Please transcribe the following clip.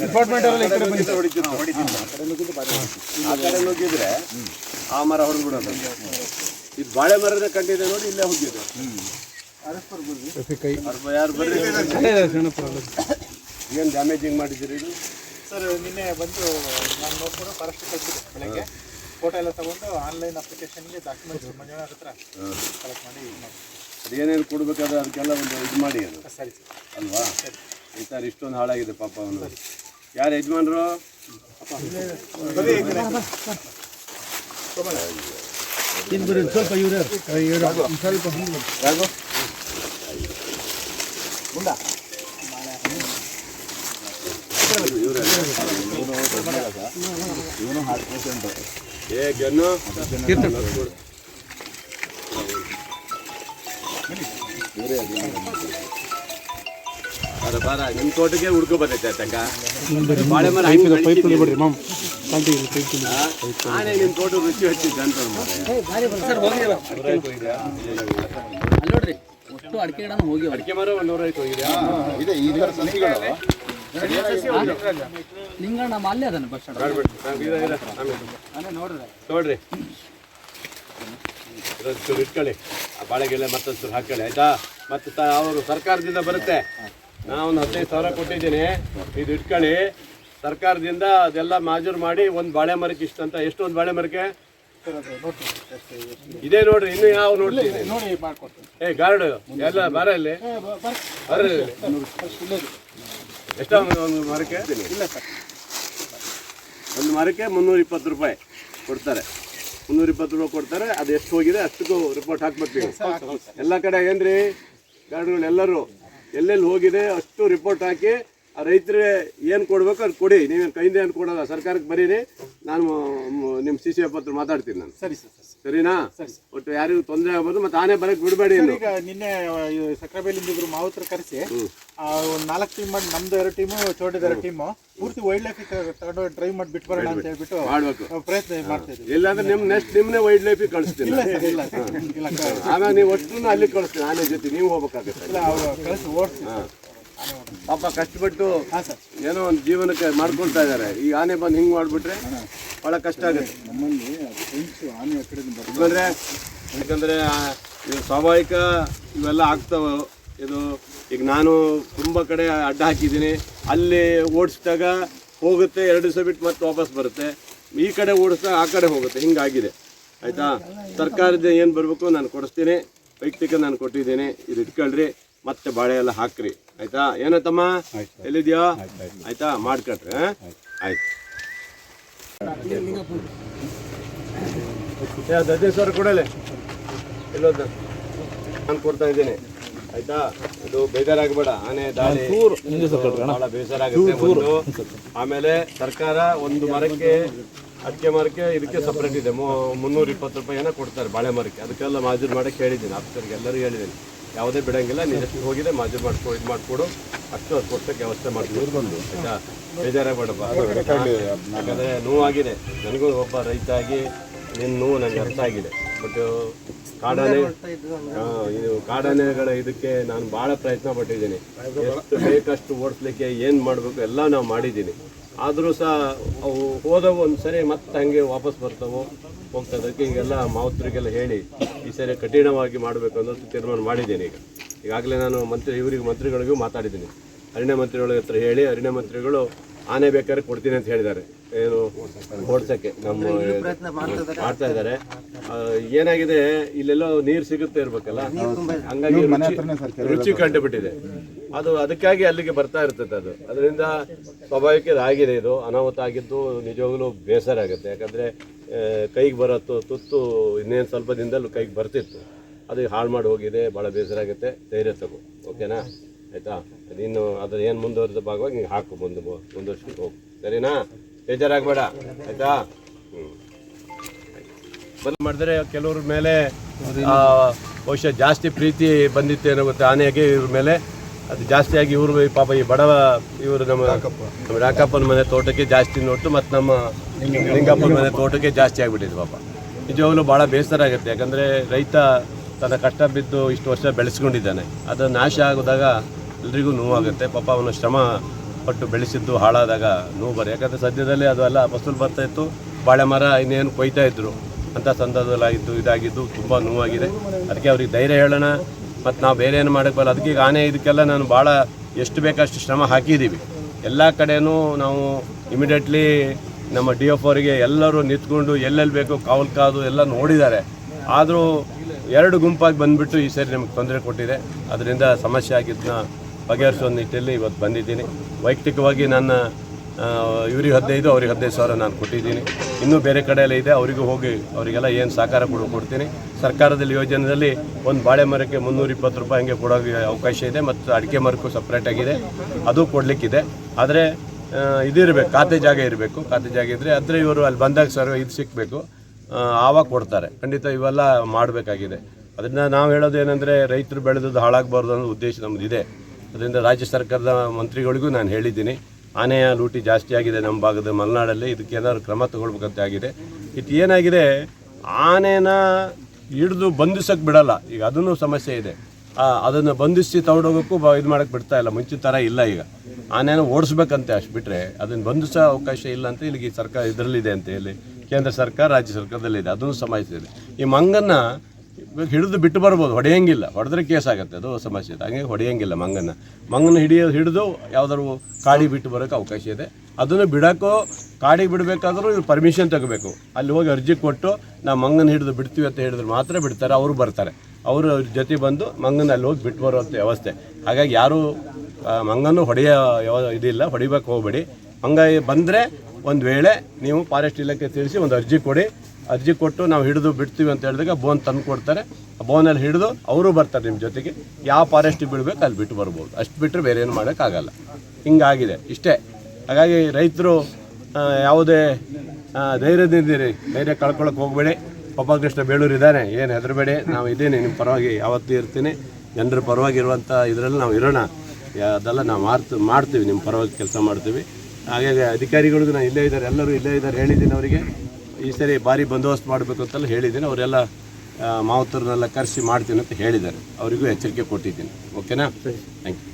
Department ಅಲ್ಲಿ ಆ ಕಡೆ ನುಗ್ಗಿದ್ರೆ ಆ ಮರ ಹೊಡೆದು ಬಿಡೋದು ಇದು ಬಾಳೆ ಮರದ ಕಂಡಿದೆ ನೋಡಿ ಇಲ್ಲೇ ಹೋಗಿದೆ ಯಾರು ಬರ್ರಿ? ಏನು ಡ್ಯಾಮೇಜಿಂಗ್ ಮಾಡಿದ್ದೀರಿ ಇದು? ಸರ್ ನಿನ್ನೆ ಬಂದು ನಾನು ನೋಡ್ಕೊಂಡು ಫಾರೆಸ್ಟ್ ಕಳಿಸಿದೆ ಬೆಳಗ್ಗೆ. ಫೋಟೋ ಎಲ್ಲ ತಗೊಂಡು ಆನ್ಲೈನ್ ಅಪ್ಲಿಕೇಶನ್ಗೆ ಡಾಕ್ಯುಮೆಂಟ್ಸ್ ಮಂಜುನಾಥ್ ಹತ್ರ ಕಲೆಕ್ಟ್ ಮಾಡಿ ಇದು ಮಾಡಿ ಅದೇನೇನು ಕೊಡ್ಬೇಕಾದ್ರೆ ಅದಕ್ಕೆಲ್ಲ ಒಂದು ಇದು ಮಾಡಿ ಅದು. ಸರಿ ಸರ್. ಅಲ್ವಾ? ಈ ಥರ ಇಷ್ಟೊಂದು ಹಾಳಾಗಿದೆ ಪಾಪ ಅವನು. ಯಾರು ಯಜಮಾನರು? ಸ್ವಲ್ಪ ಇವ್ರೆ ಸ್ವಲ್ಪ ಇವರೇ ಏ ಗನ್ನು ಬಾರ ಬಾರ ನಿಮ್ಮ ತೋಟಕ್ಕೆ ಹುಡ್ಕೊ ಬರ್ತೈತೆ ತಕ್ಕ ಬಾಳೆ ಮರ ಹಂಗೆ ಬೆಳ್ಸಿದ್ದೀನಿ. ಬಿಡ್ರಿ ಮಾಮ್. ಕಾಂಟಿ ಪೈಪ್ ಆ, ಆನೆ ನಿಮ್ಮ ತೋಟ ರುಚಿ ಹಚ್ಚಿದ್ದೆ ಅಂತ ನೋಡ್ರಿ ಅಷ್ಟು ಅಡಿಕೆ ಗಿಡನ ಹೋಗಿ ಅಡಿಕೆ ಮರ ಲಿಂಗಣ್ಣ ಅಲ್ಲೇ ಬಸ್ ಇದೆ. ನೋಡ್ರಿ. ಇಟ್ಕೊಳ್ಳಿ. ಆ ಬಾಳೆಗೆಲ್ಲ ಮತ್ತೊಂದು ಚೂರು ಹಾಕೊಳ್ಳಿ ಆಯ್ತಾ? ಮತ್ತೆ ತ- ಅವರು ಸರ್ಕಾರದಿಂದ ಬರುತ್ತೆ. ನಾವೊಂದು ಹದಿನೈದು ಸಾವಿರ ಕೊಟ್ಟಿದ್ದೀನಿ. ಇದು ಇಟ್ಕೊಳ್ಳಿ. ಸರ್ಕಾರದಿಂದ ಅದೆಲ್ಲ ಮಾಜೂರು ಮಾಡಿ ಒಂದು ಬಾಳೆ ಮರಕ್ಕೆ ಇಷ್ಟು ಅಂತ. ಎಷ್ಟು ಒಂದು ಬಾಳೆ ಮರಕ್ಕೆ? ಇದೇ ನೋಡ್ರಿ ಇನ್ನು ಯಾವ ನೋಡ್ತೀನಿ ನೋಡಿ ಏ ಗಾರ್ಡ್ ಎಲ್ಲ ಬರ ಇಲ್ಲಿ? ಬರ್ರಿ ಇಲ್ಲಿ. ಎಷ್ಟೋ ಒಂದು ಒಂದು ಮರಕ್ಕೆ? ಒಂದು ಮರಕ್ಕೆ ಮುನ್ನೂರ ಇಪ್ಪತ್ತು ರೂಪಾಯಿ ಕೊಡ್ತಾರೆ. ಮುನ್ನೂರ ಇಪ್ಪತ್ತು ರೂಪಾಯಿ ಕೊಡ್ತಾರೆ. ಅದು ಎಷ್ಟು ಹೋಗಿದೆ ಅಷ್ಟಕ್ಕೂ ರಿಪೋರ್ಟ್ ಹಾಕ್ಬೇಕು ಎಲ್ಲ ಕಡೆ ಏನ್ರಿ? ಗಾರ್ಡ್ಗಳು ಎಲ್ಲರೂ ಎಲ್ಲೆಲ್ಲಿ ಹೋಗಿದೆ ಅಷ್ಟು ರಿಪೋರ್ಟ್ ಹಾಕಿ ಆ ರೈತರಿಗೆ ಏನು ಕೊಡ್ಬೇಕು ಅದು ಕೊಡಿ. ನೀವೇನು ಕೈಯಿಂದ ಏನು ಕೊಡೋಲ್ಲ ಸರ್ಕಾರಕ್ಕೆ ಬರೀರಿ. ನಾನು ನಿಮ್ಮ ಸಿ ಸಿ ಎಫ್ ಹತ್ರ ಮಾತಾಡ್ತೀನಿ ನಾನು. ಸರಿ ಸರ್ ಸರಿ ಸರಿನಾ? ಒಟ್ಟು ಯಾರಿಗೂ ತೊಂದರೆ ಆಗ್ಬೋದು ಮತ್ತೆ ಆನೆ ಬರಕ್ಕೆ ಬಿಡಬೇಡಿ ಈಗ ನಿನ್ನೆ ಸಕ್ರೆಬೇಲಿಂದ ಇಬ್ಬರು ಮಾವುತ್ರ ಕರೆಸಿ ಒಂದು ನಾಲ್ಕು ಟೀಮ್ ಮಾಡಿ ನಮ್ದು ಎರಡು ಟೀಮು ಚೋಟದ ಎರಡು ಟೀಮು ಪೂರ್ತಿ ವೈಲ್ಡ್ ಲೈಫ್ ತಗೊಂಡು ಡ್ರೈವ್ ಮಾಡಿ ಬಿಟ್ಟು ಬರೋಣ ಅಂತ ಹೇಳ್ಬಿಟ್ಟು ಮಾಡಬೇಕು. ಪ್ರಯತ್ನ ಮಾಡ್ತಾ ಇದ್ದೀವಿ. ಇಲ್ಲಾಂದ್ರೆ ನಿಮ್ಮ ನೆಕ್ಸ್ಟ್ ನಿಮ್ಮನ್ನೇ ವೈಲ್ಡ್ ಲೈಫಿಗೆ ಕಳಿಸ್ತೀನಿ. ಇಲ್ಲ ಆಮೇಲೆ ನೀವು ಅಷ್ಟು ಅಲ್ಲಿ ಕಳಿಸ್ತೀನಿ ಆನೆ ಜೊತೆ ನೀವು ಹೋಗ್ಬೇಕಾಗುತ್ತೆ. ಇಲ್ಲ ಅವರು ಕಳಿಸಿ ಪಾಪ ಕಷ್ಟಪಟ್ಟು ಏನೋ ಒಂದು ಜೀವನಕ್ಕೆ ಮಾಡ್ಕೊಳ್ತಾ ಇದ್ದಾರೆ. ಈ ಆನೆ ಬಂದು ಹಿಂಗೆ ಮಾಡಿಬಿಟ್ರೆ ಭಾಳ ಕಷ್ಟ ಆಗುತ್ತೆ. ಯಾಕಂದ್ರೆ ಯಾಕಂದರೆ ಇದು ಸ್ವಾಭಾವಿಕ ಇವೆಲ್ಲ ಆಗ್ತಾವೆ. ಇದು ಈಗ ನಾನು ತುಂಬ ಕಡೆ ಅಡ್ಡ ಹಾಕಿದ್ದೀನಿ. ಅಲ್ಲಿ ಓಡಿಸಿದಾಗ ಹೋಗುತ್ತೆ ಎರಡು ದಿವಸ ಬಿಟ್ಟು ಮತ್ತೆ ವಾಪಸ್ ಬರುತ್ತೆ. ಈ ಕಡೆ ಓಡಿಸಿದಾಗ ಆ ಕಡೆ ಹೋಗುತ್ತೆ. ಹಿಂಗಾಗಿದೆ. ಆಯಿತಾ? ಸರ್ಕಾರದ ಏನು ಬರಬೇಕು ನಾನು ಕೊಡಿಸ್ತೀನಿ. ವೈಯಕ್ತಿಕ ನಾನು ಕೊಟ್ಟಿದ್ದೀನಿ. ಇದು ಇಟ್ಕೊಳ್ರಿ. ಮತ್ತೆ ಬಾಳೆ ಎಲ್ಲ ಹಾಕ್ರಿ. ಆಯ್ತಾ? ಏನತ್ತಮ್ಮ ತಮ್ಮ? ಎಲ್ಲಿದ್ಯಾ? ಆಯ್ತಾ ಮಾಡ್ಕಟ್ರಿ ಆಯ್ತು. ದದ್ದೆ ಸರ್ ಕೊಡಲೆ. ಎಲ್ಲೋದ. ನಾನು ಕೊಡ್ತಾ ಇದ್ದೀನಿ. ಆಯ್ತಾ? ಇದು ಬೇಜಾರಾಗಬೇಡ. ಆನೆ ದಾಳಿ ಬಹಳ ಆಗುತ್ತೆ ಒಂದು ಆಮೇಲೆ ಸರ್ಕಾರ ಒಂದು ಮರಕ್ಕೆ ಅಡಿಕೆ ಮರಕ್ಕೆ ಇದಕ್ಕೆ ಸಪ್ರೇಟ್ ಇದೆ. ಮುನ್ನೂರ ಇಪ್ಪತ್ತು ರೂಪಾಯಿ ಏನೋ ಕೊಡ್ತಾರೆ ಬಾಳೆ ಮರಕ್ಕೆ. ಅದಕ್ಕೆಲ್ಲ ಮಾಜೂರು ಮಾಡಕ್ಕೆ ಹೇಳಿದ್ದೀನಿ. ಆಫೀಸರ್ಗೆ ಎಲ್ಲರಿಗೂ ಹೇಳಿದ್ದೀನಿ. ಯಾವುದೇ ಬಿಡಂಗಿಲ್ಲ ನೀನು ಎಷ್ಟು ಹೋಗಿದೆ ಮಾಜಿ ಮಾಡ್ಕೊ ಇದು ಮಾಡಿಕೊಡು. ಅಷ್ಟು ಅದು ವರ್ಷಕ್ಕೆ ವ್ಯವಸ್ಥೆ ಮಾಡ್ತೀವಿ. ಬಂದು. ಆಯ್ತಾ? ಬೇಜಾರಾಗಬೇಡಪ್ಪ ಯಾಕಂದರೆ ನೋವಾಗಿದೆ. ನನಗೂ ಒಬ್ಬ ರೈತ ಆಗಿ ನಿನ್ನ ನೋವು ನನಗೆ ಅರ್ಥ ಆಗಿದೆ. ಬಟ್ ಕಾಡಾನೆ ಹಾ, ಇದು ಕಾಡಾನೆಗಳ ಇದಕ್ಕೆ ನಾನು ಭಾಳ ಪ್ರಯತ್ನ ಪಟ್ಟಿದ್ದೀನಿ. ಎಷ್ಟು ಬೇಕಷ್ಟು ಓಡಿಸ್ಲಿಕ್ಕೆ ಏನು ಮಾಡಬೇಕು ಎಲ್ಲ ನಾವು ಮಾಡಿದ್ದೀನಿ. ಆದರೂ ಸಹ ಅವು ಹೋದವು ಒಂದು ಸರಿ ಮತ್ತೆ ಹಂಗೆ ವಾಪಸ್ ಬರ್ತವೆ. ಹೋಗ್ತಾ ಅದಕ್ಕೆ ಈಗೆಲ್ಲ ಮಾವತರಿಗೆಲ್ಲ ಹೇಳಿ ಈ ಸರಿ ಕಠಿಣವಾಗಿ ಮಾಡಬೇಕು ಅನ್ನೋದು ತೀರ್ಮಾನ ಮಾಡಿದ್ದೀನಿ ಈಗ. ಈಗಾಗಲೇ ನಾನು ಮಂತ್ರಿ, ಇವರಿಗೆ ಮಂತ್ರಿಗಳಿಗೂ ಮಾತಾಡಿದ್ದೀನಿ. ಅರಣ್ಯ ಮಂತ್ರಿಗಳ ಹತ್ರ ಹೇಳಿ ಅರಣ್ಯ ಮಂತ್ರಿಗಳು ಆನೆ ಬೇಕಾದ್ರೆ ಕೊಡ್ತೀನಿ ಅಂತ ಹೇಳಿದ್ದಾರೆ. ಏನು? ಓಡ್ಸಕ್ಕೆ ನಮ್ಮ ಮಾಡ್ತಾ ಇದ್ದಾರೆ. ಏನಾಗಿದೆ? ಇಲ್ಲೆಲ್ಲೋ ನೀರು ಸಿಗುತ್ತೆ ಇರ್ಬೇಕಲ್ಲ? ಹಂಗಾಗಿ ರುಚಿ- ರುಚಿ ಕಂಡುಬಿಟ್ಟಿದೆ. ಅದು ಅದಕ್ಕಾಗಿ ಅಲ್ಲಿಗೆ ಬರ್ತಾ ಇರ್ತದೆ ಅದು. ಅದರಿಂದ ಸ್ವಾಭಾವಿಕ ಆಗಿದೆ ಇದು. ಅನಾಹುತ ಆಗಿದ್ದು ನಿಜವಾಗ್ಲೂ ಬೇಸರ ಆಗುತ್ತೆ. ಯಾಕಂದ್ರೆ ಕೈಗೆ ಬರತ್ತು ತುತ್ತು ಇನ್ನೇನು ಸ್ವಲ್ಪ ದಿನದಲ್ಲೂ ಕೈಗೆ ಬರ್ತಿತ್ತು. ಅದು ಹಾಳು ಮಾಡಿ ಹೋಗಿದೆ. ಭಾಳ ಬೇಸರ ಆಗುತ್ತೆ. ಧೈರ್ಯ ತಗೋ. ಓಕೆನಾ? ಆಯ್ತಾ? ಅದಿನ್ನು ಅದು ಏನು ಮುಂದುವರೆದ ಭಾಗವಾಗಿ ಹಿಂಗೆ ಹಾಕು ಮುಂದೆ ಮುಂದುವರ್ಸ್ಕೊಂಡು ಹೋಗು. ಸರಿನಾ? ಬೇಜಾರಾಗಬೇಡ. ಆಯ್ತಾ? ಹ್ಞೂ ಬಂದ್ ಮಾಡಿದ್ರೆ ಕೆಲವ್ರ ಮೇಲೆ ಬಹುಶಃ ಜಾಸ್ತಿ ಪ್ರೀತಿ ಬಂದಿತ್ತು ಏನೋ ಗೊತ್ತೆ? ಆನೆಯಾಗೆ ಇವ್ರ ಮೇಲೆ. ಅದು ಜಾಸ್ತಿಯಾಗಿ ಆಗಿ ಇವರು ಪಾಪ ಈ ಬಡವ ಇವರು ನಮ್ಮ ನಮ್ಮ ರಾಕಪ್ಪನ ಮನೆ ತೋಟಕ್ಕೆ ಜಾಸ್ತಿ ನೋಟು ಮತ್ತು ನಮ್ಮ ಲಿಂಗಪ್ಪನ ಮನೆ ತೋಟಕ್ಕೆ ಜಾಸ್ತಿ ಆಗಿಬಿಟ್ಟಿದೆ ಪಾಪ. ನಿಜವಾಗ್ಲೂ ಭಾಳ ಬೇಸರ ಆಗುತ್ತೆ. ಯಾಕಂದರೆ ರೈತ ತನ್ನ ಕಷ್ಟ ಬಿದ್ದು ಇಷ್ಟು ವರ್ಷ ಬೆಳೆಸ್ಕೊಂಡಿದ್ದಾನೆ. ಅದು ನಾಶ ಆಗೋದಾಗ ಎಲ್ರಿಗೂ ನೋವಾಗುತ್ತೆ. ಪಾಪ ಅವನು ಶ್ರಮ ಪಟ್ಟು ಬೆಳೆಸಿದ್ದು ಹಾಳಾದಾಗ ನೋವು ಬರ ಯಾಕಂದರೆ ಸದ್ಯದಲ್ಲೇ ಅದು ಎಲ್ಲ ಫಸಲು ಬರ್ತಾ ಇತ್ತು. ಬಾಳೆ ಮರ ಇನ್ನೇನು ಕೊಯ್ತಾ ಇದ್ದರು ಅಂಥ ಸಂದರ್ಭದಲ್ಲಾಗಿದ್ದು, ಇದಾಗಿದ್ದು ತುಂಬ ನೋವಾಗಿದೆ. ಅದಕ್ಕೆ ಅವ್ರಿಗೆ ಧೈರ್ಯ ಹೇಳೋಣ. ಮತ್ತು ನಾವು ಬೇರೆ ಏನು ಮಾಡೋಕ್ಕೆ ಬರಲ್ಲ. ಅದಕ್ಕೆ ಈಗ ಆನೆ ಇದಕ್ಕೆಲ್ಲ ನಾನು ಭಾಳ ಎಷ್ಟು ಬೇಕಷ್ಟು ಶ್ರಮ ಹಾಕಿದ್ದೀವಿ ಎಲ್ಲ ಕಡೆಯೂ ನಾವು ಇಮಿಡಿಯೇಟ್ಲಿ ನಮ್ಮ ಡಿ ಎಫ್ ಅವರಿಗೆ ಎಲ್ಲರೂ ನಿಂತ್ಕೊಂಡು ಎಲ್ಲೆಲ್ಲಿ ಬೇಕು, ಕಾವಲು ಕಾದು ಎಲ್ಲ ನೋಡಿದ್ದಾರೆ. ಆದರೂ ಎರಡು ಗುಂಪಾಗಿ ಬಂದ್ಬಿಟ್ಟು ಈ ಸರಿ ನಮಗೆ ತೊಂದರೆ ಕೊಟ್ಟಿದೆ. ಅದರಿಂದ ಸಮಸ್ಯೆ ಆಗಿದ್ದನ್ನ ಬಗೆಹರಿಸೋ ನಿಟ್ಟಿನಲ್ಲಿ ಇವತ್ತು ಬಂದಿದ್ದೀನಿ. ವೈಯಕ್ತಿಕವಾಗಿ ನನ್ನ ಇವ್ರಿಗೆ ಹದಿನೈದು, ಅವ್ರಿಗೆ ಹದಿನೈದು ಸಾವಿರ ನಾನು ಕೊಟ್ಟಿದ್ದೀನಿ. ಇನ್ನೂ ಬೇರೆ ಕಡೆಯೆಲ್ಲ ಇದೆ. ಅವರಿಗೂ ಹೋಗಿ ಅವರಿಗೆಲ್ಲ ಏನು ಸಹಕಾರ ಕೊಡು ಕೊಡ್ತೀನಿ. ಸರ್ಕಾರದಲ್ಲಿ ಯೋಜನೆಯಲ್ಲಿ ಒಂದು ಬಾಳೆ ಮರಕ್ಕೆ ಮುನ್ನೂರ ಇಪ್ಪತ್ತು ರೂಪಾಯಿ ಹಂಗೆ ಕೊಡೋಕ್ಕೆ ಅವಕಾಶ ಇದೆ ಮತ್ತು ಅಡಿಕೆ ಮರಕ್ಕೂ ಸಪ್ರೇಟಾಗಿದೆ ಅದು ಕೊಡಲಿಕ್ಕಿದೆ. ಆದರೆ ಇದಿರಬೇಕು, ಖಾತೆ ಜಾಗ ಇರಬೇಕು. ಖಾತೆ ಜಾಗ ಇದ್ದರೆ ಆದರೆ ಇವರು ಅಲ್ಲಿ ಬಂದಾಗ ಸರ್ ಇದು ಸಿಕ್ಕಬೇಕು ಆವಾಗ ಕೊಡ್ತಾರೆ. ಖಂಡಿತ ಇವೆಲ್ಲ ಮಾಡಬೇಕಾಗಿದೆ. ಅದರಿಂದ ನಾವು ಹೇಳೋದು ಏನಂದರೆ, ರೈತರು ಬೆಳೆದದ್ದು ಹಾಳಾಗಬಾರ್ದು ಅನ್ನೋ ಉದ್ದೇಶ ನಮ್ಮದಿದೆ ಅದರಿಂದ ರಾಜ್ಯ ಸರ್ಕಾರದ ಮಂತ್ರಿಗಳಿಗೂ ನಾನು ಹೇಳಿದ್ದೀನಿ. ಆನೆಯ ಲೂಟಿ ಜಾಸ್ತಿ ಆಗಿದೆ ನಮ್ಮ ಭಾಗದ ಮಲೆನಾಡಲ್ಲಿ. ಇದಕ್ಕೆ ಏನಾದ್ರು ಕ್ರಮ ತಗೊಳ್ಬೇಕಂತ ಆಗಿದೆ. ಇದು ಏನಾಗಿದೆ, ಆನೆನ ಹಿಡಿದು ಬಂಧಿಸೋಕೆ ಬಿಡಲ್ಲ. ಈಗ ಅದನ್ನು ಸಮಸ್ಯೆ ಇದೆ. ಅದನ್ನು ಬಂಧಿಸಿ ತಗೊಂಡೋಗೋಕ್ಕೂ ಇದು ಮಾಡೋಕ್ಕೆ ಬಿಡ್ತಾ ಇಲ್ಲ. ಮುಂಚಿನ ಥರ ಇಲ್ಲ ಈಗ. ಆನೆನ ಓಡಿಸ್ಬೇಕಂತೆ ಅಷ್ಟು ಬಿಟ್ಟರೆ ಅದನ್ನು ಬಂಧಿಸೋ ಅವಕಾಶ ಇಲ್ಲ ಅಂತ ಇಲ್ಲಿಗೆ ಸರ್ಕಾರ ಇದರಲ್ಲಿದೆ ಅಂತ ಇಲ್ಲಿ ಕೇಂದ್ರ ಸರ್ಕಾರ, ರಾಜ್ಯ ಸರ್ಕಾರದಲ್ಲಿದೆ. ಅದನ್ನು ಸಮಸ್ಯೆ ಇದೆ. ಈ ಮಂಗನ್ನ ಹಿಡಿದು ಬಿಟ್ಟು ಬರ್ಬೋದು, ಹೊಡೆಯಂಗಿಲ್ಲ. ಹೊಡೆದ್ರೆ ಕೇಸ್ ಆಗುತ್ತೆ. ಅದು ಸಮಸ್ಯೆ ಇದೆ. ಹಾಗೆ ಹೊಡೆಯಂಗಿಲ್ಲ ಮಂಗನ ಮಂಗನ ಹಿಡಿಯೋ, ಹಿಡಿದು ಯಾವ್ದಾದ್ರು ಕಾಡಿ ಬಿಟ್ಟು ಬರೋಕೆ ಅವಕಾಶ ಇದೆ. ಅದನ್ನು ಬಿಡೋಕ್ಕೂ, ಕಾಡಿಗೆ ಬಿಡಬೇಕಾದ್ರೂ ಇವ್ರು ಪರ್ಮಿಷನ್ ತಗೋಬೇಕು. ಅಲ್ಲಿ ಹೋಗಿ ಅರ್ಜಿ ಕೊಟ್ಟು, ನಾವು ಮಂಗನ ಹಿಡಿದು ಬಿಡ್ತೀವಿ ಅಂತ ಹೇಳಿದ್ರೆ ಮಾತ್ರ ಬಿಡ್ತಾರೆ. ಅವರು ಬರ್ತಾರೆ. ಅವರು ಅವ್ರ ಜೊತೆ ಬಂದು ಮಂಗನ ಅಲ್ಲಿ ಹೋಗಿ ಬಿಟ್ಟು ಬರುವಂಥ ವ್ಯವಸ್ಥೆ. ಹಾಗಾಗಿ ಯಾರೂ ಮಂಗನೂ ಮಂಗನ್ನು ಹೊಡೆಯೋ, ಇದಿಲ್ಲ. ಹೊಡಿಬೇಕು, ಹೋಗ್ಬೇಡಿ. ಮಂಗ ಬಂದರೆ ಒಂದು ವೇಳೆ ನೀವು ಫಾರೆಸ್ಟ್ ಇಲಾಖೆ ತಿಳಿಸಿ ಒಂದು ಅರ್ಜಿ ಕೊಡಿ. ಅರ್ಜಿ ಕೊಟ್ಟು ನಾವು ಹಿಡಿದು ಬಿಡ್ತೀವಿ ಅಂತ ಹೇಳಿದಾಗ ಬೋನ್ ತಂದು ಕೊಡ್ತಾರೆ. ಆ ಬೋನಲ್ಲಿ ಹಿಡಿದು ಅವರು ಬರ್ತಾರೆ ನಿಮ್ಮ ಜೊತೆಗೆ. ಯಾವ ಫಾರೆಸ್ಟಿಗೆ ಬಿಡಬೇಕು ಅಲ್ಲಿ ಬಿಟ್ಟು ಬರ್ಬೋದು. ಅಷ್ಟು ಬಿಟ್ಟರೆ ಬೇರೆ ಏನು ಮಾಡೋಕ್ಕಾಗಲ್ಲ ಹಿಂಗಾಗಿದೆ. ಇಷ್ಟೇ. ಹಾಗಾಗಿ ರೈತರು ಯಾವುದೇ ಧೈರ್ಯದಿಂದಿರಿ ಧೈರ್ಯ ಕಳ್ಕೊಳ್ಳೋಕೆ ಹೋಗಬೇಡಿ. ಪಪ್ಪಾಕೃಷ್ಣ ಬೇಳೂರು ಇದ್ದಾನೆ ಏನು ಹೆದರಬೇಡಿ. ನಾವು ಇದ್ದೀನಿ. ನಿಮ್ಮ ಪರವಾಗಿ ಯಾವತ್ತೂ ಇರ್ತೀನಿ. ಜನರ ಪರವಾಗಿರುವಂಥ ಇದರಲ್ಲಿ ನಾವು ಇರೋಣ. ಅದೆಲ್ಲ ನಾವು ಮಾಡ್ತು ಮಾಡ್ತೀವಿ. ನಿಮ್ಮ ಪರವಾಗಿ ಕೆಲಸ ಮಾಡ್ತೀವಿ. ಹಾಗಾಗಿ ಅಧಿಕಾರಿಗಳಿಗೂ ನಾನು ಇಲ್ಲೇ ಇದ್ದಾರೆ ಎಲ್ಲರೂ ಇಲ್ಲೇ ಇದ್ದಾರೆ ಹೇಳಿದ್ದೀನಿ ಅವರಿಗೆ. ಈ ಸರಿ ಭಾರಿ ಬಂದೋಬಸ್ತ್ ಮಾಡಬೇಕು ಅಂತೆಲ್ಲ ಹೇಳಿದ್ದೀನಿ. ಅವರೆಲ್ಲ ಮಾವುತರನ್ನೆಲ್ಲ ಕರೆಸಿ ಮಾಡ್ತೀನಿ ಅಂತ ಹೇಳಿದ್ದಾರೆ. ಅವರಿಗೂ ಎಚ್ಚರಿಕೆ ಕೊಟ್ಟಿದ್ದೀನಿ. ಓಕೆನಾ? Thank you